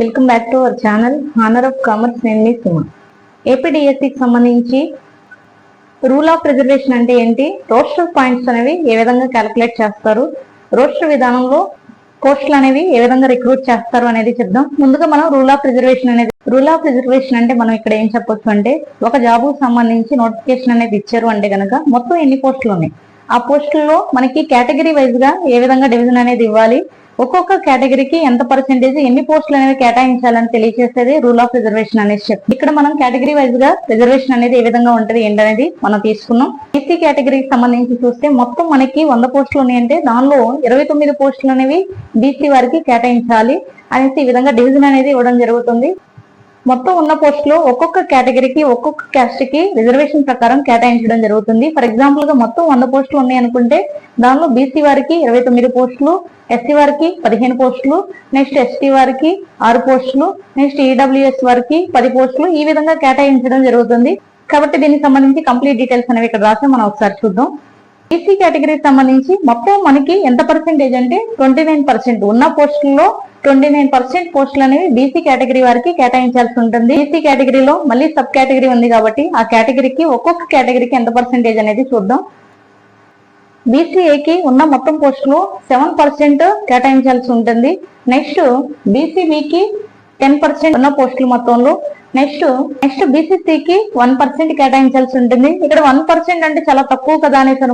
Welcome back to our channel honour of commerce నేను మీ సుమ. ఏపీడిఎస్సికి సంబంధించి రూల్ ఆఫ్ రిజర్వేషన్ అంటే ఏంటి? రోస్టర్ పాయింట్స్ అనేవి ఏ విధంగా క్యాలిక్యులేట్ చేస్తారు? రోస్టర్ విధానంలో పోస్టులు అనేవి ఏ విధంగా రిక్రూట్ చేస్తారు అనేది చెప్దాం. ముందుగా మనం రూల్ ఆఫ్ రిజర్వేషన్ అనేది రూల్ ఆఫ్ రిజర్వేషన్ అంటే మనం ఇక్కడ ఏం చెప్పొచ్చు అంటే ఒక జాబ్ సంబంధించి నోటిఫికేషన్ అనేది ఇచ్చారు అంటే కనుక మొత్తం ఎన్ని పోస్టులు ఉన్నాయి? ఆ పోస్టుల్లో మనకి కేటగిరీ వైజ్గా ఏ విధంగా డివిజన్ అనేది ఇవ్వాలి? ఒక్కొక్క కేటగిరీకి ఎంత పర్సెంటేజ్ ఎన్ని పోస్టులు అనేవి కేటాయించాలని తెలియజేసేది రూల్ ఆఫ్ రిజర్వేషన్ అనేది చెప్తుంది. ఇక్కడ మనం కేటగిరీ వైజ్గా రిజర్వేషన్ అనేది ఏ విధంగా ఉంటది ఏంటనేది మనం తీసుకున్నాం. ఎస్సీ కేటగిరీకి సంబంధించి చూస్తే మొత్తం మనకి వంద పోస్టులు ఉన్నాయంటే దానిలో ఇరవై తొమ్మిది పోస్టులు అనేవి బీసీ వారికి కేటాయించాలి అనేసి ఈ విధంగా డివిజన్ అనేది ఇవ్వడం జరుగుతుంది. మొత్తం ఉన్న పోస్టులు ఒక్కొక్క కేటగిరీకి ఒక్కొక్క క్యాస్ట్కి రిజర్వేషన్ ప్రకారం కేటాయించడం జరుగుతుంది. ఫర్ ఎగ్జాంపుల్గా మొత్తం వంద పోస్టులు ఉన్నాయి అనుకుంటే దానిలో బీసీ వారికి ఇరవై తొమ్మిది పోస్టులు ఎస్సీ వారికి పదిహేను పోస్టులు నెక్స్ట్ ఎస్టీ వారికి ఆరు పోస్టులు నెక్స్ట్ ఈడబ్ల్యూఎస్ వారికి పది పోస్టులు ఈ విధంగా కేటాయించడం జరుగుతుంది. కాబట్టి దీనికి సంబంధించి కంప్లీట్ డీటెయిల్స్ అనేవి ఇక్కడ రాసి మనం ఒకసారి చూద్దాం. బీసీ కేటగిరీకి సంబంధించి మొత్తం మనకి ఎంత పర్సెంటేజ్ అంటే ట్వంటీ నైన్ పర్సెంట్ ఉన్న పోస్టుల్లో ట్వంటీ నైన్ పర్సెంట్ పోస్టులు అనేవి బీసీ కేటగిరీ వారికి కేటాయించాల్సి ఉంటుంది. బీసీ కేటగిరీలో మళ్ళీ సబ్ కేటగిరీ ఉంది కాబట్టి ఆ కేటగిరీకి ఒక్కొక్క కేటగిరీకి ఎంత పర్సెంటేజ్ అనేది చూద్దాం. బీసీఏకి ఉన్న మొత్తం పోస్టులు సెవెన్ పర్సెంట్ కేటాయించాల్సి ఉంటుంది. నెక్స్ట్ బీసీబీకి టెన్ పర్సెంట్ ఉన్న పోస్టుల మొత్తంలో. నెక్స్ట్ నెక్స్ట్ బీసీసీకి వన్ పర్సెంట్ కేటాయించాల్సి ఉంటుంది. ఇక్కడ వన్ పర్సెంట్ అంటే చాలా తక్కువ కదా అనేసి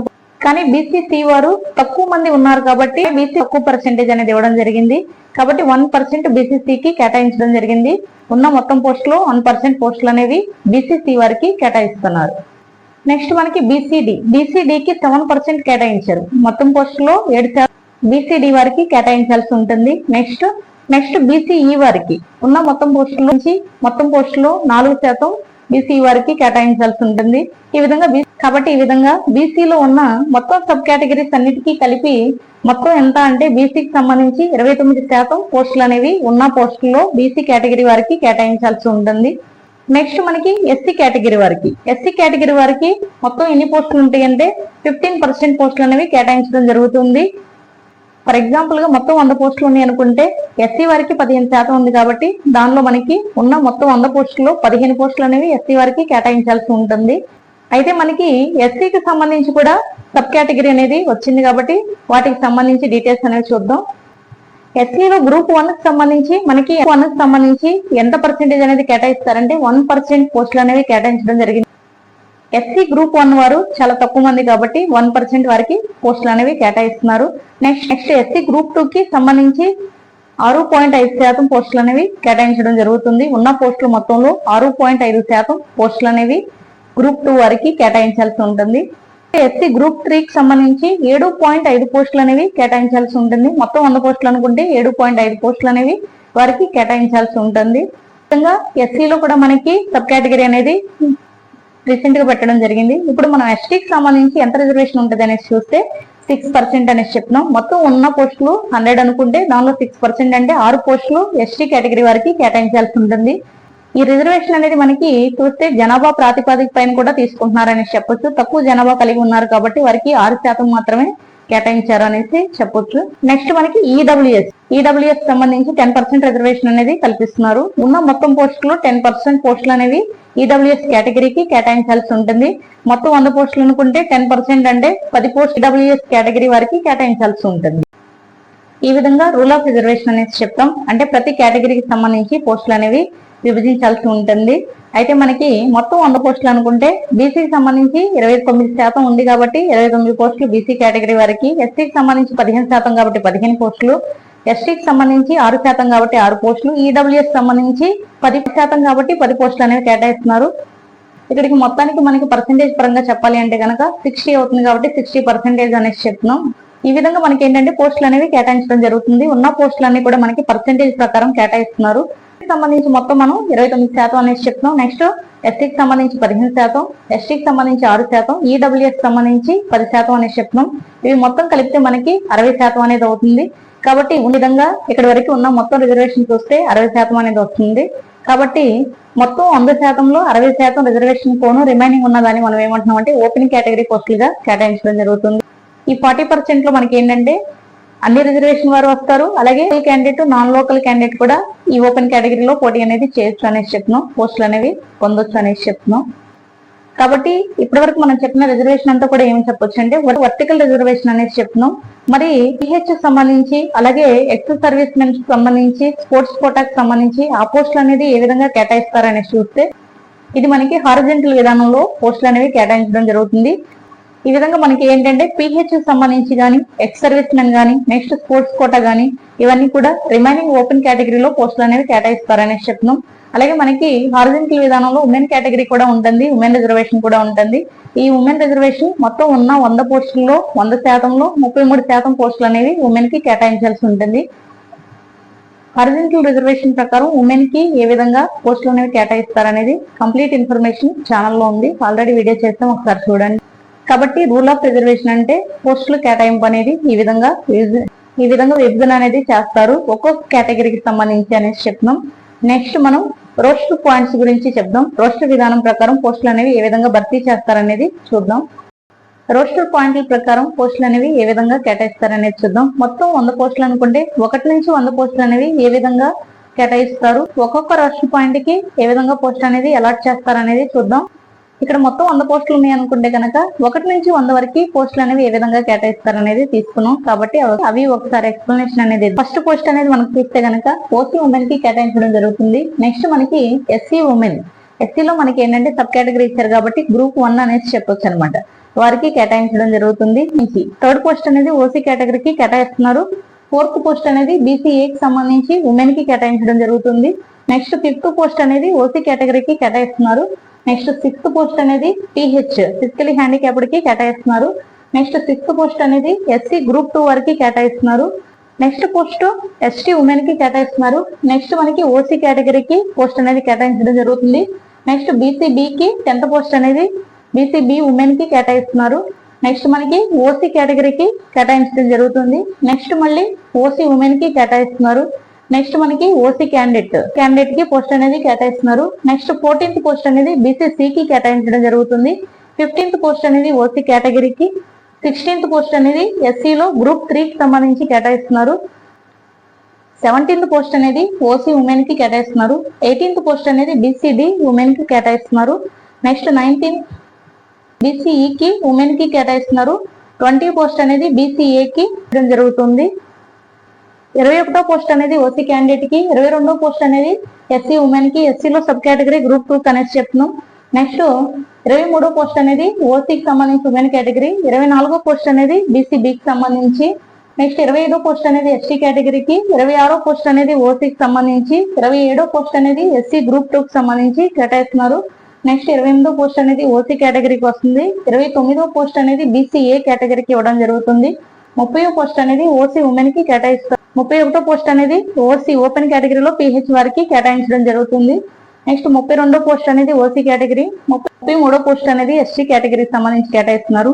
కానీ బీసీసీ వారు తక్కువ మంది ఉన్నారు కాబట్టి బీసీ తక్కువ పర్సెంటేజ్ అనేది ఇవ్వడం జరిగింది. కాబట్టి వన్ పర్సెంట్ బీసీసీకి కేటాయించడం జరిగింది. ఉన్న మొత్తం పోస్టులు వన్ పర్సెంట్ పోస్టులు అనేవి బీసీసీ వారికి కేటాయిస్తున్నారు. నెక్స్ట్ మనకి బీసీడి బీసీడీకి సెవెన్ పర్సెంట్ కేటాయించారు. మొత్తం పోస్టులో ఏడు శాతం బీసీడీ వారికి కేటాయించాల్సి ఉంటుంది. నెక్స్ట్ నెక్స్ట్ బీసీఈ వారికి ఉన్న మొత్తం పోస్టుల నుంచి మొత్తం పోస్టులో నాలుగు శాతం బీసీ వారికి కేటాయించాల్సి ఉంటుంది. ఈ విధంగా కాబట్టి ఈ విధంగా బీసీలో ఉన్న మొత్తం సబ్ కేటగిరీస్ అన్నిటికీ కలిపి మొత్తం ఎంత అంటే బీసీకి సంబంధించి ఇరవై తొమ్మిది శాతం పోస్టులు అనేవి ఉన్న పోస్టుల్లో బీసీ కేటగిరీ వారికి కేటాయించాల్సి ఉంటుంది. నెక్స్ట్ మనకి ఎస్సీ కేటగిరీ వారికి. ఎస్సీ కేటగిరీ వారికి మొత్తం ఎన్ని పోస్టులు ఉంటాయంటే ఫిఫ్టీన్ పర్సెంట్ పోస్టులు అనేవి కేటాయించడం జరుగుతుంది. ఫర్ ఎగ్జాంపుల్గా మొత్తం వంద పోస్టులు ఉన్నాయి అనుకుంటే ఎస్సీ వారికి పదిహేను శాతం ఉంది కాబట్టి దానిలో మనకి ఉన్న మొత్తం వంద పోస్టుల్లో పదిహేను పోస్టులు అనేవి ఎస్సీ వారికి కేటాయించాల్సి ఉంటుంది. అయితే మనకి ఎస్సీకి సంబంధించి కూడా సబ్ కేటగిరీ అనేది వచ్చింది కాబట్టి వాటికి సంబంధించి డీటెయిల్స్ అనేవి చూద్దాం. ఎస్సీలో గ్రూప్ వన్కి సంబంధించి మనకి వన్కి సంబంధించి ఎంత పర్సెంటేజ్ అనేది కేటాయిస్తారంటే వన్ పర్సెంట్ పోస్టులు అనేవి కేటాయించడం జరిగింది. ఎస్సీ గ్రూప్ వన్ వారు చాలా తక్కువ మంది కాబట్టి వన్ పర్సెంట్ వారికి పోస్టులు అనేవి కేటాయిస్తున్నారు. Next next SC group two కి సంబంధించి ఆరు పాయింట్ ఐదు శాతం పోస్టులు అనేవి కేటాయించడం జరుగుతుంది. ఉన్న పోస్టుల మొత్తంలో ఆరు పాయింట్ ఐదు శాతం పోస్టులు అనేవి గ్రూప్ టూ వారికి కేటాయించాల్సి ఉంటుంది. ఎస్సీ గ్రూప్ త్రీకి సంబంధించి ఏడు పాయింట్ ఐదు పోస్టులు అనేవి కేటాయించాల్సి ఉంటుంది. మొత్తం వంద పోస్టులు అనుకుంటే ఏడు పాయింట్ ఐదు పోస్టులు అనేవి వారికి కేటాయించాల్సి ఉంటుంది. ముఖ్యంగా ఎస్సీలో కూడా మనకి సబ్ కేటగిరీ అనేది రీసెంట్గా పెట్టడం జరిగింది. ఇప్పుడు మనం ఎస్టీకి సంబంధించి ఎంత రిజర్వేషన్ ఉంటుంది అనేసి చూస్తే సిక్స్ పర్సెంట్ అనేసి చెప్తున్నాం. మొత్తం ఉన్న పోస్టులు హండ్రెడ్ అనుకుంటే దానిలో సిక్స్ పర్సెంట్ అంటే ఆరు పోస్టులు ఎస్టీ కేటగిరీ వారికి కేటాయించాల్సి ఉంటుంది. ఈ రిజర్వేషన్ అనేది మనకి చూస్తే జనాభా ప్రాతిపదిక పైన కూడా తీసుకుంటున్నారని చెప్పొచ్చు. తక్కువ జనాభా కలిగి ఉన్నారు కాబట్టి వారికి ఆరు శాతం మాత్రమే కేటాయించారు అనేసి చెప్పొచ్చు. నెక్స్ట్ మనకి ఈడబ్ల్యూఎస్ ఈడబ్ల్యూఎస్ సంబంధించి టెన్ పర్సెంట్ రిజర్వేషన్ అనేది కల్పిస్తున్నారు. ఉన్న మొత్తం పోస్టులు టెన్ పర్సెంట్ పోస్టులు అనేవి ఈడబ్ల్యూఎస్ కేటగిరీకి కేటాయించాల్సి ఉంటుంది. మొత్తం వంద పోస్టులు అనుకుంటే టెన్ పర్సెంట్ అంటే పది పోస్ట్ ఈడబ్ల్యూఎస్ కేటగిరీ వారికి కేటాయించాల్సి ఉంటుంది. ఈ విధంగా రూల్ ఆఫ్ రిజర్వేషన్ అనేది చెప్తాం. అంటే ప్రతి కేటగిరీకి సంబంధించి పోస్టులు అనేవి విభజించాల్సి ఉంటుంది. అయితే మనకి మొత్తం వంద పోస్టులు అనుకుంటే బీసీకి సంబంధించి ఇరవై తొమ్మిది శాతం ఉంది కాబట్టి ఇరవై తొమ్మిది పోస్టులు బీసీ కేటగిరీ వారికి ఎస్టీకి సంబంధించి పదిహేను శాతం కాబట్టి పదిహేను పోస్టులు ఎస్టీకి సంబంధించి ఆరు శాతం కాబట్టి ఆరు పోస్టులు ఈడబ్ల్యూఎస్ సంబంధించి పది శాతం కాబట్టి పది పోస్టులు అనేవి కేటాయిస్తున్నారు. ఇక్కడికి మొత్తానికి మనకి పర్సంటేజ్ పరంగా చెప్పాలి అంటే కనుక సిక్స్టీ అవుతుంది కాబట్టి సిక్స్టీ పర్సెంటేజ్ అనేసి చెప్తున్నాం. ఈ విధంగా మనకి ఏంటంటే పోస్టులు అనేవి కేటాయించడం జరుగుతుంది. ఉన్న పోస్టులు అన్ని కూడా మనకి పర్సెంటేజ్ ప్రకారం కేటాయిస్తున్నారు. ఎస్టీకి సంబంధించి మొత్తం మనం ఇరవై తొమ్మిది శాతం అనేసి చెప్తున్నాం. నెక్స్ట్ ఎస్టీకి సంబంధించి పదిహేను శాతం ఎస్టీకి సంబంధించి ఆరు శాతం ఈడబ్ల్యూఎస్ సంబంధించి పది శాతం అనేసి చెప్తున్నాం. ఇవి మొత్తం కలిపితే మనకి అరవై శాతం అనేది అవుతుంది. కాబట్టి ఈ విధంగా ఇక్కడ వరకు ఉన్న మొత్తం రిజర్వేషన్ చూస్తే అరవై శాతం అనేది వస్తుంది. కాబట్టి మొత్తం వంద శాతంలో అరవై శాతం రిజర్వేషన్ పోను రిమైనింగ్ ఉన్నదాన్ని మనం ఏమంటున్నాం అంటే ఓపెన్ కేటగిరీ పోస్టులుగా కేటాయించడం జరుగుతుంది. ఈ ఫార్టీ పర్సెంట్లో మనకి ఏంటంటే అన్ని రిజర్వేషన్ వారు వస్తారు. అలాగే క్యాండిడేట్ నాన్ లోకల్ క్యాండిడేట్ కూడా ఈ ఓపెన్ కేటగిరీలో పోటీ అనేది చేయొచ్చు అనేసి చెప్తున్నాం. పోస్టులు అనేవి పొందొచ్చు అనేసి చెప్తున్నాం. కాబట్టి ఇప్పటివరకు మనం చెప్పిన రిజర్వేషన్ అంతా కూడా ఏమి చెప్పొచ్చు అంటే వర్టికల్ రిజర్వేషన్ అనేది చెప్తున్నాం. మరి పిహెచ్ సంబంధించి అలాగే ఎక్స్ సర్వీస్ మెన్ సంబంధించి స్పోర్ట్స్ కోటాకి సంబంధించి ఆ పోస్టులు అనేది ఏ విధంగా కేటాయిస్తారనేసి చూస్తే ఇది మనకి హారిజెంటల్ విధానంలో పోస్టులు అనేవి కేటాయించడం జరుగుతుంది. ఈ విధంగా మనకి ఏంటంటే పిహెచ్ సంబంధించి కానీ ఎక్స్ సర్వీస్ మెన్ కానీ నెక్స్ట్ స్పోర్ట్స్ కోట కానీ ఇవన్నీ కూడా రిమైనింగ్ ఓపెన్ కేటగిరీలో పోస్టులు అనేవి కేటాయిస్తారనేసి చెప్తున్నాం. అలాగే మనకి హారిజెంటల్ విధానంలో ఉమెన్ కేటగిరీ కూడా ఉంటుంది ఉమెన్ రిజర్వేషన్ కూడా ఉంటుంది. ఈ ఉమెన్ రిజర్వేషన్ మొత్తం ఉన్న వంద పోస్టుల్లో వంద శాతంలో ముప్పై మూడు శాతం పోస్టులు అనేవి ఉమెన్కి కేటాయించాల్సి ఉంటుంది. హారిజెంటల్ రిజర్వేషన్ ప్రకారం ఉమెన్కి ఏ విధంగా పోస్టులు అనేవి కేటాయిస్తారనేది కంప్లీట్ ఇన్ఫర్మేషన్ ఛానల్లో ఉంది. ఆల్రెడీ వీడియో చేస్తాం ఒకసారి చూడండి. కాబట్టి రూల్ ఆఫ్ రిజర్వేషన్ అంటే పోస్టుల కేటాయింపు అనేది ఈ విధంగా ఈ విధంగా విభజన అనేది చేస్తారు. ఒక్కొక్క కేటగిరీకి సంబంధించి అనేసి చెప్తున్నాం. నెక్స్ట్ మనం రోస్టర్ పాయింట్స్ గురించి చెప్దాం. రోస్టర్ విధానం ప్రకారం పోస్టులు అనేవి ఏ విధంగా భర్తీ చేస్తారనేది చూద్దాం. రోస్టర్ పాయింట్ల ప్రకారం పోస్టులు అనేవి ఏ విధంగా కేటాయిస్తారనేది చూద్దాం. మొత్తం వంద పోస్టులు అనుకుంటే ఒకటి నుంచి వంద పోస్టులు అనేవి ఏ విధంగా కేటాయిస్తారు? ఒక్కొక్క రోస్టర్ పాయింట్కి ఏ విధంగా పోస్ట్ అనేది అలాట్ చేస్తారనేది చూద్దాం. ఇక్కడ మొత్తం వంద పోస్టులు ఉన్నాయి అనుకుంటే కనుక ఒకటి నుంచి వంద వరకు పోస్టులు అనేవి ఏ విధంగా కేటాయిస్తారు అనేది తీసుకున్నాం. కాబట్టి అవి- ఒకసారి ఎక్స్ప్లెనేషన్ అనేది ఫస్ట్ పోస్ట్ అనేది మనకు చూస్తే కనుక ఓసీ ఉమెన్కి కేటాయించడం జరుగుతుంది. నెక్స్ట్ మనకి ఎస్సీ ఉమెన్ ఎస్సీలో మనకి ఏంటంటే సబ్ కేటగిరీ ఇచ్చారు కాబట్టి గ్రూప్ వన్ అనేసి చెప్పొచ్చు అనమాట వారికి కేటాయించడం జరుగుతుంది. థర్డ్ పోస్ట్ అనేది ఓసీ కేటగిరీకి కేటాయిస్తున్నారు. ఫోర్త్ పోస్ట్ అనేది బీసీఏకి సంబంధించి ఉమెన్కి కేటాయించడం జరుగుతుంది. నెక్స్ట్ ఫిఫ్త్ పోస్ట్ అనేది ఓసీ కేటగిరీకి కేటాయిస్తున్నారు. నెక్స్ట్ సిక్స్త్ పోస్ట్ అనేది పిహెచ్ ఫిజికలీ హ్యాండిక్యాప్డ్కి కేటాయిస్తున్నారు. నెక్స్ట్ సిక్స్త్ పోస్ట్ అనేది ఎస్సీ గ్రూప్ టూ వారికి కేటాయిస్తున్నారు. నెక్స్ట్ పోస్ట్ ఎస్టీ ఉమెన్కి కేటాయిస్తున్నారు. నెక్స్ట్ మనకి ఓసీ కేటగిరీకి పోస్ట్ అనేది కేటాయించడం జరుగుతుంది. నెక్స్ట్ బీసీబీకి టెన్త్ పోస్ట్ అనేది బీసీబీ ఉమెన్కి కేటాయిస్తున్నారు. నెక్స్ట్ మనకి ఓసీ కేటగిరీకి కేటాయించడం జరుగుతుంది. నెక్స్ట్ మళ్ళీ ఓసీ ఉమెన్కి కేటాయిస్తున్నారు. నెక్స్ట్ మనకి ఓసీ క్యాండిడేట్ క్యాండిడేట్కి పోస్ట్ అనేది కేటాయిస్తున్నారు. నెక్స్ట్ ఫోర్టీన్త్ పోస్ట్ అనేది బీసీసీ కి కేటాయించడం జరుగుతుంది. ఫిఫ్టీన్త్ పోస్ట్ అనేది ఓసీ కేటగిరీకి సిక్స్టీన్త్ పోస్ట్ అనేది ఎస్సీలో గ్రూప్ త్రీ కి సంబంధించి కేటాయిస్తున్నారు. సెవెంటీన్త్ పోస్ట్ అనేది ఓసీ ఉమెన్కి కేటాయిస్తున్నారు. ఎయిటీన్త్ పోస్ట్ అనేది బీసీడీ ఉమెన్కి కేటాయిస్తున్నారు. నెక్స్ట్ నైన్టీన్ బీసీఈకి ఉమెన్కి కేటాయిస్తున్నారు. ట్వంటీ పోస్ట్ అనేది బీసీఏకి జరుగుతుంది. ఇరవై ఒకటో పోస్ట్ అనేది ఓసీ క్యాండిడేట్కి ఇరవై రెండో పోస్ట్ అనేది ఎస్సీ ఉమెన్కి ఎస్సీలో sub category group two connect చెప్తున్నాం నెక్స్ట్ ఇరవై మూడో పోస్ట్ అనేది ఓసీకి సంబంధించి ఉమెన్ కేటగిరీ ఇరవై నాలుగో పోస్ట్ అనేది బీసీబీకి సంబంధించి నెక్స్ట్ ఇరవై ఐదో పోస్ట్ అనేది ఎస్టీ కేటగిరీకి ఇరవై ఆరో పోస్ట్ అనేది ఓసీకి సంబంధించి ఇరవై ఏడో పోస్ట్ అనేది ఎస్సీ గ్రూప్ టూకి సంబంధించి కేటాయిస్తున్నారు నెక్స్ట్ ఇరవై ఎనిమిదో పోస్ట్ అనేది ఓసీ కేటగిరీకి వస్తుంది ఇరవై తొమ్మిదో పోస్ట్ అనేది బీసీఏ కేటగిరీకి ఇవ్వడం జరుగుతుంది ముప్పయో పోస్ట్ అనేది ఓసీ ఉమెన్కి కేటాయిస్తారు ముప్పై ఒకటో పోస్ట్ అనేది ఓసీ ఓపెన్ కేటగిరీలో పిహెచ్ వారికి కేటాయించడం జరుగుతుంది. నెక్స్ట్ ముప్పై రెండో పోస్ట్ అనేది ఓసీ కేటగిరీ. ముప్పై మూడో పోస్ట్ అనేది ఎస్సీ కేటగిరీకి సంబంధించి కేటాయిస్తున్నారు.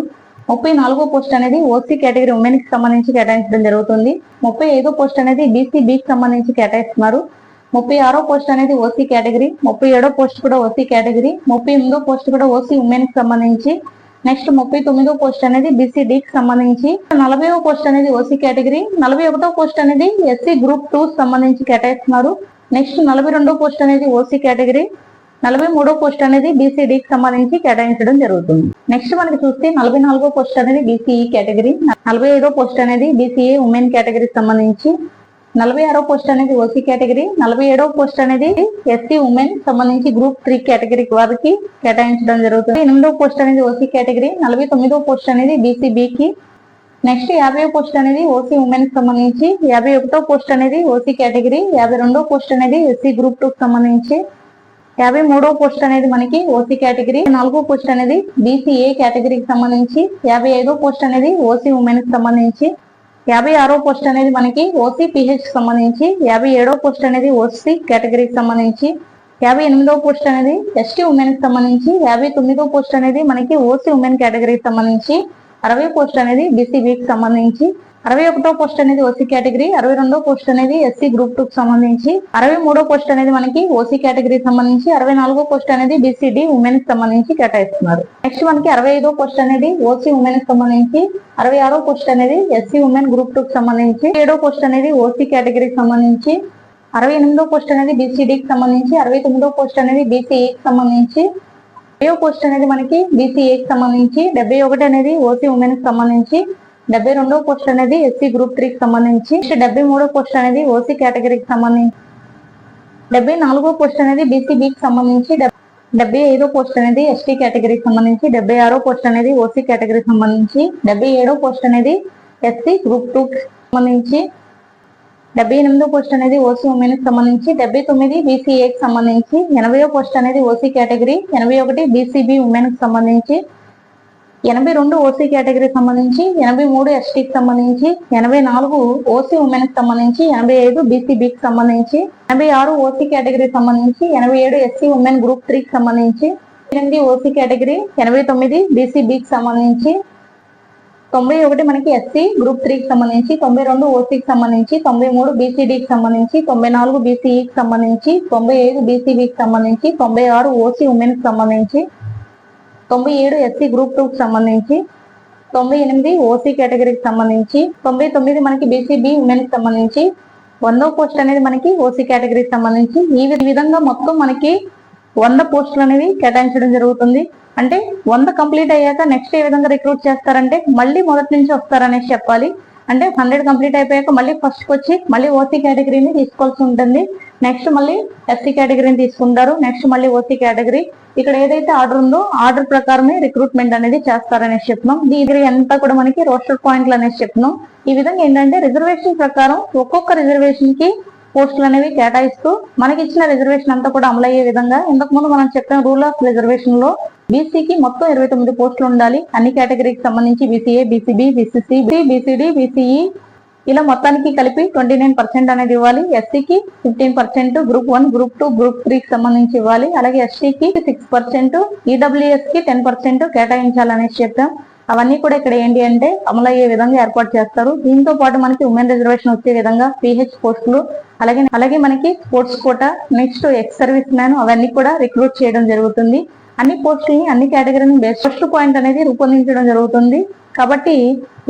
ముప్పై నాలుగో పోస్ట్ అనేది ఓసీ కేటగిరీ ఉమెన్కి సంబంధించి కేటాయించడం జరుగుతుంది. ముప్పై ఐదో పోస్ట్ అనేది బీసీ బీకి సంబంధించి కేటాయిస్తున్నారు. ముప్పై ఆరో పోస్ట్ అనేది ఓసీ కేటగిరీ. ముప్పై ఏడో పోస్ట్ కూడా ఓసీ కేటగిరీ. ముప్పై ఎనిమిదో పోస్ట్ కూడా ఓసీ ఉమెన్కి సంబంధించి నెక్స్ట్ ముప్పై తొమ్మిదో పోస్ట్ అనేది బీసీ కి సంబంధించి. నలభైవ పోస్ట్ అనేది ఓసీ కేటగిరీ. నలభై ఒకటో పోస్ట్ అనేది ఎస్సీ గ్రూప్ టూ సంబంధించి కేటాయిస్తున్నారు. నెక్స్ట్ నలభై రెండో పోస్ట్ అనేది ఓసీ కేటగిరీ. నలభై మూడో పోస్ట్ అనేది బీసీ కి సంబంధించి కేటాయించడం జరుగుతుంది. నెక్స్ట్ మనకి చూస్తే నలభై నాలుగో పోస్ట్ అనేది బీసీఈ కేటగిరీ. నలభై ఐదో పోస్ట్ అనేది బీసీఏ ఉమెన్ కేటగిరీకి సంబంధించి. నలభై ఆరో పోస్ట్ అనేది ఓసీ కేటగిరీ నలభై ఏడవ పోస్ట్ అనేది ఎస్సీ ఉమెన్ సంబంధించి గ్రూప్ త్రీ కేటగిరీ వారికి కేటాయించడం జరుగుతుంది ఎనిమిదో పోస్ట్ అనేది ఓసీ కేటగిరీ నలభై తొమ్మిదో పోస్ట్ అనేది బీసీబీకి నెక్స్ట్ యాభై పోస్ట్ అనేది ఓసీ ఉమెన్కి సంబంధించి యాభై ఒకటో పోస్ట్ అనేది ఓసీ కేటగిరీ యాభై రెండో పోస్ట్ అనేది ఎస్సీ గ్రూప్ టూ కి సంబంధించి యాభై మూడో పోస్ట్ అనేది మనకి ఓసీ కేటగిరీ నాలుగో పోస్ట్ అనేది బీసీఏ కేటగిరీకి సంబంధించి యాభై ఐదో పోస్ట్ అనేది ఓసీ ఉమెన్కి సంబంధించి యాభై ఆరో పోస్ట్ అనేది మనకి ఓసీ పిహెచ్ సంబంధించి యాభై ఏడో పోస్ట్ అనేది ఓసీ కేటగిరీకి సంబంధించి యాభై ఎనిమిదో పోస్ట్ అనేది ఎస్టీ ఉమెన్కి సంబంధించి యాభై తొమ్మిదో పోస్ట్ అనేది మనకి ఓసీ ఉమెన్ కేటగిరీకి సంబంధించి అరవై పోస్ట్ అనేది బీసీబీకి సంబంధించి అరవై ఒకటో పోస్ట్ అనేది ఓసీ కేటగిరీ అరవై రెండో పోస్ట్ అనేది ఎస్సీ గ్రూప్ టూ కు సంబంధించి అరవై మూడో పోస్ట్ అనేది మనకి ఓసీ కేటగిరీ సంబంధించి అరవై నాలుగో పోస్ట్ అనేది బీసీడీ ఉమెన్కి సంబంధించి కేటాయిస్తున్నారు నెక్స్ట్ మనకి అరవై ఐదో పోస్ట్ అనేది ఓసీ ఉమెన్కి సంబంధించి అరవై ఆరో పోస్ట్ అనేది ఎస్సీ ఉమెన్ గ్రూప్ టూ కి సంబంధించి ఏడో పోస్ట్ అనేది ఓసీ కేటగిరీకి సంబంధించి అరవై ఎనిమిదో పోస్ట్ అనేది బీసీడీకి సంబంధించి అరవై తొమ్మిదో పోస్ట్ అనేది బీసీఈకి సంబంధించి డెబ్బై పోస్ట్ అనేది మనకి బీసీఏకి సంబంధించి డెబ్బై ఒకటి అనేది ఓసీ ఉమెన్కి సంబంధించి డెబ్బై రెండో పోస్ట్ అనేది ఎస్సీ గ్రూప్ త్రీకి సంబంధించి డెబ్బై మూడో పోస్ట్ అనేది ఓసీ కేటగిరీకి సంబంధించి డెబ్బై నాలుగో పోస్ట్ అనేది బీసీబీకి సంబంధించి డెబ్బై ఐదో పోస్ట్ అనేది ఎస్టీ కేటగిరీకి సంబంధించి డెబ్బై ఆరో పోస్ట్ అనేది ఓసీ కేటగిరీకి సంబంధించి డెబ్బై ఏడో పోస్ట్ అనేది ఎస్సీ గ్రూప్ టూకి సంబంధించి డెబ్బై ఎనిమిదో పోస్ట్ అనేది ఓసీ ఉమెన్కి సంబంధించి డెబ్బై తొమ్మిది బీసీఏకి సంబంధించి ఎనభైయో పోస్ట్ అనేది ఓసీ కేటగిరీ ఎనభై ఒకటి బీసీబీ ఉమెన్కి సంబంధించి ఎనభై రెండు ఓసీ కేటగిరీకి సంబంధించి ఎనభై మూడు ఎస్టీకి సంబంధించి ఎనభై నాలుగు ఓసీ ఉమెన్కి సంబంధించి ఎనభై ఐదు బీసీబీకి సంబంధించి ఎనభై ఆరు ఓసీ కేటగిరీకి సంబంధించి ఎనభై ఏడు ఎస్సీ ఉమెన్ గ్రూప్ త్రీకి సంబంధించి ఎనిమిది ఓసీ కేటగిరీ ఎనభై తొమ్మిది బీసీబీకి సంబంధించి తొంభై ఒకటి మనకి ఎస్సీ గ్రూప్ త్రీకి సంబంధించి తొంభై రెండు ఓసీకి సంబంధించి తొంభై మూడు బీసీడీకి సంబంధించి తొంభై నాలుగు బీసీఈకి సంబంధించి తొంభై ఐదు బీసీబీకి సంబంధించి తొంభై ఆరు ఓసీ ఉమెన్కి సంబంధించి తొంభై ఏడు ఎస్సీ గ్రూప్ టూకి సంబంధించి తొంభై ఎనిమిది ఓసీ కేటగిరీకి సంబంధించి తొంభై తొమ్మిది మనకి బీసీబీ ఉమెన్కి సంబంధించి వందో పోస్ట్ అనేది మనకి ఓసీ కేటగిరీకి సంబంధించి ఈ ఈ విధంగా మొత్తం మనకి వంద పోస్టులు అనేవి కేటాయించడం జరుగుతుంది. అంటే వంద కంప్లీట్ అయ్యాక నెక్స్ట్ ఏ విధంగా రిక్రూట్ చేస్తారంటే మళ్ళీ మొదటి నుంచి వస్తారనేసి చెప్పాలి. అంటే హండ్రెడ్ కంప్లీట్ అయిపోయాక మళ్ళీ ఫస్ట్ వచ్చి మళ్ళీ ఓసీ కేటగిరీని తీసుకోవాల్సి ఉంటుంది. నెక్స్ట్ మళ్ళీ ఎస్సీ కేటగిరీని తీసుకుంటారు. నెక్స్ట్ మళ్ళీ ఓసీ కేటగిరీ. ఇక్కడ ఏదైతే ఆర్డర్ ఉందో ఆర్డర్ ప్రకారమే రిక్రూట్మెంట్ అనేది చేస్తారనేసి చెప్తున్నాం. దీని అంతా కూడా మనకి రోస్టర్ పాయింట్లు అనేసి చెప్తున్నాం. ఈ విధంగా ఏంటంటే రిజర్వేషన్ ప్రకారం ఒక్కొక్క రిజర్వేషన్కి పోస్టులు అనేవి కేటాయిస్తూ మనకి ఇచ్చిన రిజర్వేషన్ అంతా కూడా అమలు అయ్యే విధంగా ఇంతకు ముందు మనం చెప్పిన రూల్ ఆఫ్ రిజర్వేషన్లో బీసీకి మొత్తం ఇరవై తొమ్మిది పోస్టులు ఉండాలి. అన్ని కేటగిరీకి సంబంధించి BCA BCB BCC BCD BCE ఇలా మొత్తానికి కలిపి ట్వంటీ నైన్ పర్సెంట్ అనేది ఇవ్వాలి. ఎస్సీకి fifteen percent group one group two group త్రీకి సంబంధించి ఇవ్వాలి. అలాగే ఎస్టీకి సిక్స్ పర్సెంట్ ఈడబ్ల్యూఎస్కి టెన్ పర్సెంట్ కేటాయించాలనేసి చెప్పాం. అవన్నీ కూడా ఇక్కడ ఏంటి అంటే అమలు అయ్యే విధంగా ఏర్పాటు చేస్తారు. దీంతో పాటు మనకి ఉమెన్ రిజర్వేషన్ వచ్చే విధంగా పిహెచ్ పోస్టులు అలాగే అలాగే మనకి sports quota next ex serviceman అవన్నీ కూడా రిక్రూట్ చేయడం జరుగుతుంది. అన్ని పోస్టుల్ని అన్ని కేటగిరీని బేస్ ఫస్ట్ పాయింట్ అనేది రూపొందించడం జరుగుతుంది. కాబట్టి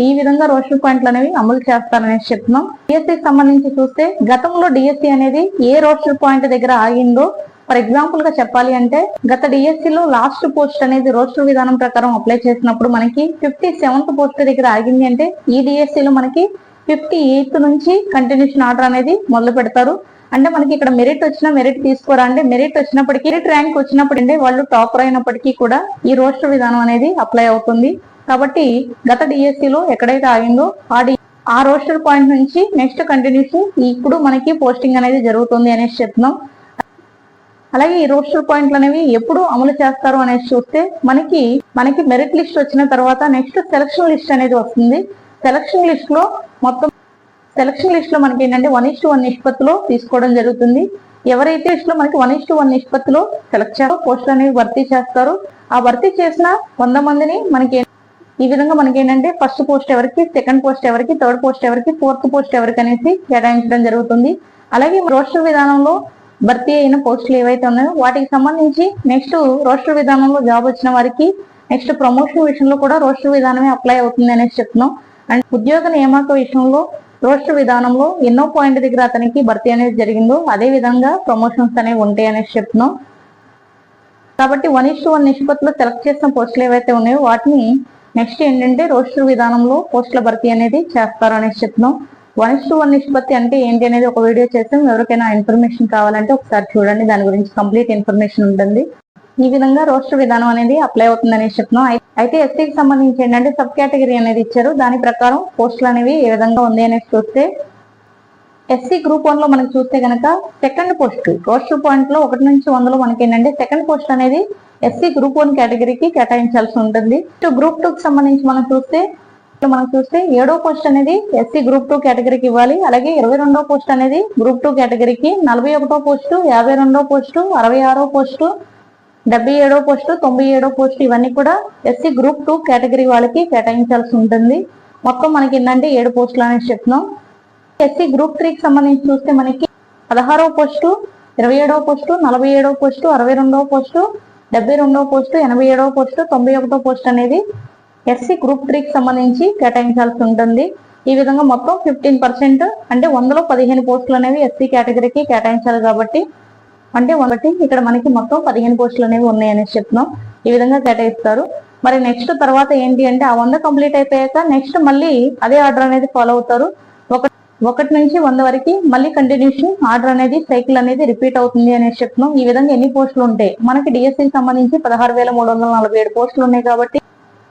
ఈ విధంగా రోషన్ పాయింట్లు అనేవి అమలు చేస్తారనేసి చెప్తున్నాం. డిఎస్సికి సంబంధించి చూస్తే గతంలో డిఎస్సి అనేది ఏ రోషన్ పాయింట్ దగ్గర ఆగిందో ఫర్ ఎగ్జాంపుల్గా చెప్పాలి అంటే గత డిఎస్సి లో లాస్ట్ పోస్ట్ అనేది రోస్టర్ విధానం ప్రకారం అప్లై చేసినప్పుడు మనకి ఫిఫ్టీ సెవెంత్ పోస్ట్ దగ్గర ఆగింది అంటే ఈ డిఎస్సి లో మనకి ఫిఫ్టీ ఎయిత్ నుంచి కంటిన్యూషన్ ఆర్డర్ అనేది మొదలు పెడతారు. అంటే మనకి ఇక్కడ మెరిట్ వచ్చిన మెరిట్ తీసుకోరా అంటే మెరిట్ వచ్చినప్పటికీ మెరిట్ ర్యాంక్ వచ్చినప్పుడు అంటే వాళ్ళు టాపర్ అయినప్పటికీ కూడా ఈ రోస్టర్ విధానం అనేది అప్లై అవుతుంది. కాబట్టి గత డిఎస్సి లో ఎక్కడైతే ఆగిందో ఆ డి ఆ రోస్టర్ పాయింట్ నుంచి నెక్స్ట్ కంటిన్యూషన్ ఇప్పుడు మనకి పోస్టింగ్ అనేది జరుగుతుంది అనేసి చెప్తున్నాం. అలాగే ఈ రోస్టర్ పాయింట్లు అనేవి ఎప్పుడు అమలు చేస్తారు అనేసి చూస్తే మనకి మనకి మెరిట్ లిస్ట్ వచ్చిన తర్వాత నెక్స్ట్ సెలక్షన్ లిస్ట్ అనేది వస్తుంది. సెలక్షన్ లిస్ట్లో మొత్తం సెలక్షన్ లిస్ట్లో మనకి ఏంటంటే వన్ ఇస్ వన్ నిష్పత్తిలో తీసుకోవడం జరుగుతుంది. ఎవరైతే లిస్ట్ మనకి వన్ ఇస్ వన్ నిష్పత్తిలో సెలెక్ట్ చేస్తారో పోస్టులు అనేవి భర్తీ చేస్తారు. ఆ భర్తీ చేసిన వంద మందిని మనకి ఈ విధంగా మనకి ఏంటంటే ఫస్ట్ పోస్ట్ ఎవరికి సెకండ్ పోస్ట్ ఎవరికి థర్డ్ పోస్ట్ ఎవరికి ఫోర్త్ పోస్ట్ ఎవరికి అనేసి కేటాయించడం జరుగుతుంది. అలాగే రోస్టర్ విధానంలో భర్తీ అయిన పోస్టులు ఏవైతే ఉన్నాయో వాటికి సంబంధించి నెక్స్ట్ రోస్టర్ విధానంలో జాబ్ వచ్చిన వారికి నెక్స్ట్ ప్రమోషన్ విషయంలో కూడా రోస్టర్ విధానమే అప్లై అవుతుంది అనేసి చెప్తున్నాం. అండ్ ఉద్యోగ నియామక విషయంలో రోస్టర్ విధానంలో ఎన్నో పాయింట్ దగ్గర అతనికి భర్తీ అనేది జరిగిందో అదే విధంగా ప్రమోషన్స్ అనేవి ఉంటాయి అనేసి చెప్తున్నాం. కాబట్టి వన్ ఇస్ వన్ నిష్పత్తిలో సెలెక్ట్ చేసిన పోస్టులు ఏవైతే ఉన్నాయో వాటిని నెక్స్ట్ ఏంటంటే రోస్టర్ విధానంలో పోస్టుల భర్తీ అనేది చేస్తారు అనేసి చెప్తున్నాం. వన్ ఇస్ వన్ నిష్పత్తి అంటే ఏంటి అనేది ఒక వీడియో చేసాం ఎవరికైనా ఇన్ఫర్మేషన్ కావాలంటే ఒకసారి చూడండి. దాని గురించి కంప్లీట్ ఇన్ఫర్మేషన్ ఉంటుంది. ఈ విధంగా రోస్టర్ విధానం అనేది అప్లై అవుతుంది అనేసి చెప్తున్నాం. అయితే ఎస్సీకి సంబంధించి ఏంటంటే సబ్ కేటగిరీ అనేది ఇచ్చారు. దాని ప్రకారం పోస్టులు అనేవి ఏ విధంగా ఉంది అనేసి చూస్తే ఎస్సీ గ్రూప్ వన్లో మనకి చూస్తే కనుక సెకండ్ పోస్ట్ రోస్టర్ పాయింట్లో ఒకటి నుంచి వందలో మనకి ఏంటంటే సెకండ్ పోస్ట్ అనేది ఎస్సీ గ్రూప్ వన్ కేటగిరీకి కేటాయించాల్సి ఉంటుంది. గ్రూప్ టూ కి సంబంధించి మనం చూస్తే మనం చూస్తే ఏడో పోస్ట్ అనేది ఎస్సీ గ్రూప్ టూ కేటగిరీకి ఇవ్వాలి. అలాగే ఇరవై రెండో పోస్ట్ అనేది గ్రూప్ టూ కేటగిరీకి నలభై ఒకటో పోస్టు యాభై రెండో పోస్టు అరవై ఆరో పోస్టు డెబ్బై ఏడో పోస్టు తొంభై ఏడో పోస్టు ఇవన్నీ కూడా ఎస్సీ గ్రూప్ టూ కేటగిరీ వాళ్ళకి కేటాయించాల్సి ఉంటుంది. మొత్తం మనకి ఏంటంటే ఏడు పోస్టులు అనేసి చెప్తున్నాం. ఎస్సీ గ్రూప్ త్రీకి సంబంధించి చూస్తే మనకి పదహారో పోస్టు ఇరవై ఏడో పోస్టు నలభై ఏడవ పోస్టు అరవై రెండవ పోస్టు డెబ్బై రెండవ పోస్టు ఎనభై ఏడవ పోస్టు తొంభై ఒకటో పోస్ట్ అనేది ఎస్సీ గ్రూప్ త్రీకి సంబంధించి కేటాయించాల్సి ఉంటుంది. ఈ విధంగా మొత్తం ఫిఫ్టీన్ పర్సెంట్ అంటే వందలో పదిహేను పోస్టులు అనేవి ఎస్సీ కేటగిరీకి కేటాయించాలి కాబట్టి అంటే ఒకటి ఇక్కడ మనకి మొత్తం పదిహేను పోస్టులు అనేవి ఉన్నాయని చెప్తున్నాం. ఈ విధంగా కేటాయిస్తారు. మరి నెక్స్ట్ తర్వాత ఏంటి అంటే ఆ వంద కంప్లీట్ అయిపోయాక నెక్స్ట్ మళ్ళీ అదే ఆర్డర్ అనేది ఫాలో అవుతారు. ఒక ఒకటి నుంచి వంద వరకు మళ్ళీ కంటిన్యూషన్ ఆర్డర్ అనేది సైకిల్ అనేది రిపీట్ అవుతుంది అనేసి చెప్తున్నాం. ఈ విధంగా ఎన్ని పోస్టులు ఉంటాయి? మనకి డిఎస్సికి సంబంధించి పదహారు వేల మూడు వందల నలభై ఏడు పోస్టులు ఉన్నాయి కాబట్టి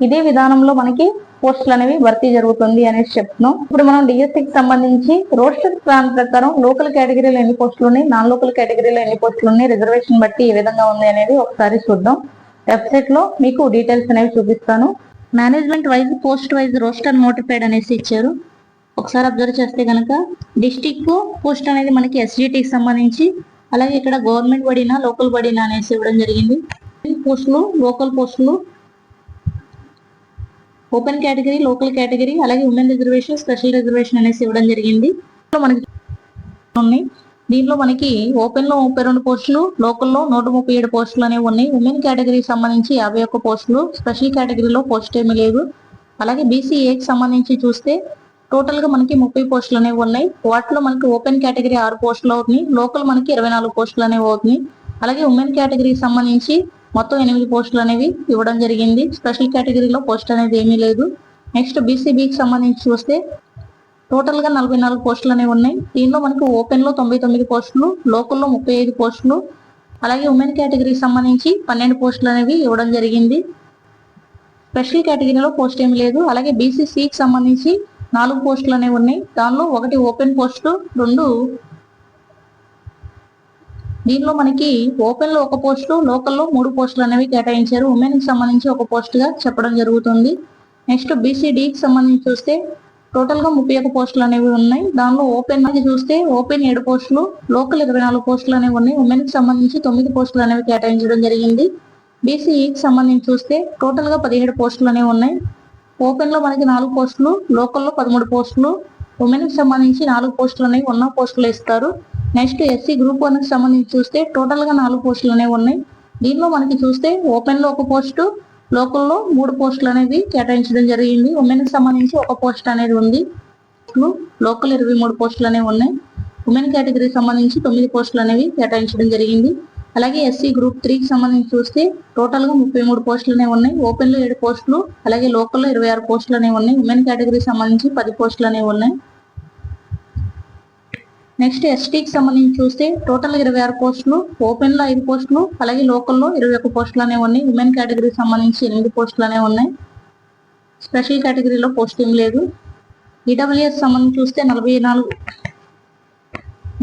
ఇదే విధానంలో మనకి పోస్టులు అనేవి భర్తీ జరుగుతుంది అనేసి చెప్తున్నాం. ఇప్పుడు మనం డిఎస్సికి సంబంధించి రోస్టర్ ప్లాన్ ప్రకారం లోకల్ కేటగిరీలో ఎన్ని పోస్టులు ఉన్నాయి నాన్ లోకల్ కేటగిరీలో ఎన్ని పోస్టులు ఉన్నాయి రిజర్వేషన్ బట్టి ఏ విధంగా ఉంది అనేది ఒకసారి చూద్దాం. వెబ్సైట్లో మీకు డీటెయిల్స్ అనేవి చూపిస్తాను. Management wise post wise roster notified అనేసి ఇచ్చారు. ఒకసారి అబ్జర్వ్ చేస్తే కనుక డిస్టిక్ పోస్ట్ అనేది మనకి ఎస్జిటికి సంబంధించి అలాగే ఇక్కడ గవర్నమెంట్ బడినా లోకల్ బడినా అనేసి ఇవ్వడం జరిగింది. పోస్టులు లోకల్ పోస్టులు ఓపెన్ కేటగిరీ లోకల్ కేటగిరీ అలాగే ఉమెన్ రిజర్వేషన్ స్పెషల్ రిజర్వేషన్ అనేసి ఇవ్వడం జరిగింది. మనకి ఉన్నాయి. దీనిలో మనకి ఓపెన్లో ముప్పై రెండు పోస్టులు లోకల్లో నూట ముప్పై ఏడు పోస్టులు అనేవి ఉన్నాయి. ఉమెన్ కేటగిరీకి సంబంధించి యాభై ఒక్క పోస్టులు స్పెషల్ కేటగిరీలో పోస్ట్ ఏమీ లేదు. అలాగే బీసీఏకి సంబంధించి చూస్తే టోటల్గా మనకి ముప్పై పోస్టులు అనేవి ఉన్నాయి. వాటిలో మనకి ఓపెన్ కేటగిరీ ఆరు పోస్టులు అవుతున్నాయి. లోకల్ మనకి ఇరవై నాలుగు పోస్టులు అనేవి అవుతున్నాయి. అలాగే ఉమెన్ కేటగిరీకి సంబంధించి మొత్తం ఎనిమిది పోస్టులు అనేవి ఇవ్వడం జరిగింది. స్పెషల్ కేటగిరీలో పోస్ట్ అనేది ఏమీ లేదు. నెక్స్ట్ బీసీబీకి సంబంధించి చూస్తే టోటల్గా నలభై నాలుగు పోస్టులు అనేవి ఉన్నాయి. దీనిలో మనకు ఓపెన్లో తొంభై తొమ్మిది పోస్టులు లోకల్లో ముప్పై ఐదు పోస్టులు అలాగే ఉమెన్ కేటగిరీకి సంబంధించి పన్నెండు పోస్టులు అనేవి ఇవ్వడం జరిగింది. స్పెషల్ కేటగిరీలో పోస్ట్ ఏమి లేదు. అలాగే బీసీసీకి సంబంధించి నాలుగు పోస్టులు అనేవి ఉన్నాయి. దానిలో ఒకటి ఓపెన్ పోస్టు రెండు దీనిలో మనకి ఓపెన్లో ఒక పోస్టు లోకల్లో మూడు పోస్టులు అనేవి కేటాయించారు. ఉమెన్కి సంబంధించి ఒక పోస్ట్గా చెప్పడం జరుగుతుంది. నెక్స్ట్ బీసీడీకి సంబంధించి చూస్తే టోటల్గా ముప్పై ఒక పోస్టులు అనేవి ఉన్నాయి. దానిలో ఓపెన్ మనకి చూస్తే ఓపెన్ ఏడు పోస్టులు లోకల్ ఇరవై నాలుగు పోస్టులు అనేవి ఉన్నాయి. ఉమెన్కి సంబంధించి తొమ్మిది పోస్టులు అనేవి కేటాయించడం జరిగింది. బీసీఈకి సంబంధించి చూస్తే టోటల్గా పదిహేడు పోస్టులు అనేవి ఉన్నాయి. ఓపెన్లో మనకి నాలుగు పోస్టులు లోకల్లో పదమూడు పోస్టులు ఉమెన్కి సంబంధించి నాలుగు పోస్టులు అనేవి ఉన్న పోస్టులు ఇస్తారు. నెక్స్ట్ ఎస్సీ గ్రూప్ వన్కి సంబంధించి చూస్తే టోటల్గా నాలుగు పోస్టులు అనేవి ఉన్నాయి. దీనిలో మనకి చూస్తే ఓపెన్లో ఒక పోస్టు లోకల్లో మూడు పోస్టులు అనేవి కేటాయించడం జరిగింది. ఉమెన్కి సంబంధించి ఒక పోస్ట్ అనేది ఉంది. లోకల్ ఇరవై మూడు పోస్టులు అనేవి ఉన్నాయి. ఉమెన్ కేటగిరీకి సంబంధించి తొమ్మిది పోస్టులు అనేవి కేటాయించడం జరిగింది. అలాగే ఎస్సీ గ్రూప్ త్రీకి సంబంధించి చూస్తే టోటల్గా ముప్పై మూడు పోస్టులు అనేవి ఉన్నాయి. ఓపెన్లో ఏడు పోస్టులు అలాగే లోకల్లో ఇరవై ఆరు పోస్టులు అనేవి ఉన్నాయి. ఉమెన్ కేటగిరీకి సంబంధించి పది పోస్టులు అనేవి ఉన్నాయి. నెక్స్ట్ ఎస్టీకి సంబంధించి చూస్తే టోటల్ ఇరవై ఆరు పోస్టులు ఓపెన్లో ఐదు పోస్టులు అలాగే లోకల్లో ఇరవై ఒక్క పోస్టులు అనేవి ఉన్నాయి. ఉమెన్ కేటగిరీకి సంబంధించి ఎనిమిది పోస్టులు అనేవి ఉన్నాయి. స్పెషల్ కేటగిరీలో పోస్టింగ్ లేదు. ఈడబ్ల్యూఎస్ సంబంధించి చూస్తే నలభై నాలుగు.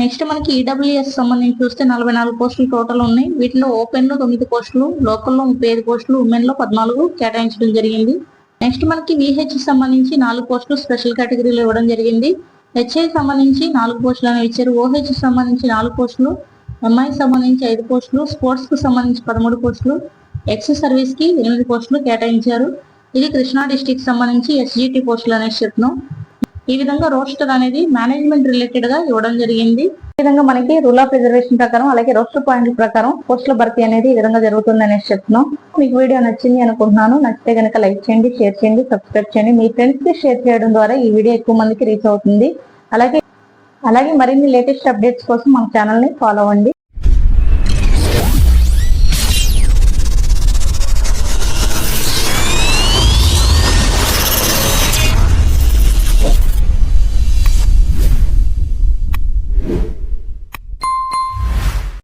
నెక్స్ట్ మనకి ఈడబ్ల్యూఎస్ సంబంధించి చూస్తే నలభై నాలుగు పోస్టులు టోటల్ ఉన్నాయి. వీటిలో ఓపెన్లో తొమ్మిది పోస్టులు లోకల్లో ముప్పై ఐదు పోస్టులు ఉమెన్లో పద్నాలుగు కేటాయించడం జరిగింది. నెక్స్ట్ మనకి విహెచ్ సంబంధించి నాలుగు పోస్టులు స్పెషల్ కేటగిరీలో ఇవ్వడం జరిగింది. హెచ్ఐ సంబంధించి నాలుగు పోస్టులు అనేవి ఇచ్చారు. ఓహెచ్ సంబంధించి నాలుగు పోస్టులు ఎంఐ సంబంధించి ఐదు పోస్టులు స్పోర్ట్స్కు సంబంధించి పదమూడు పోస్టులు ఎక్స్ సర్వీస్కి ఎనిమిది పోస్టులు కేటాయించారు. ఇది కృష్ణా డిస్టిక్ సంబంధించి ఎస్జిటి పోస్టులు అనేసి చెప్తున్నాం ఈ విధంగా రోస్టర్ అనేది మేనేజ్మెంట్ రిలేటెడ్గా ఇవ్వడం జరిగింది. విధంగా మనకి రూల్ ఆఫ్ రిజర్వేషన్ ప్రకారం అలాగే రోస్టర్ పాయింట్ల ప్రకారం పోస్టుల భర్తీ అనేది ఈ విధంగా జరుగుతుంది అనేసి చెప్తున్నాం. మీకు వీడియో నచ్చింది అనుకుంటున్నాను. నచ్చితే కనుక లైక్ చేయండి షేర్ చేయండి సబ్స్క్రైబ్ చేయండి. మీ ఫ్రెండ్స్కి షేర్ చేయడం ద్వారా ఈ వీడియో ఎక్కువ మందికి రీచ్ అవుతుంది. అలాగే అలాగే మరిన్ని లేటెస్ట్ అప్డేట్స్ కోసం మన ఛానల్ని ఫాలో అవ్వండి.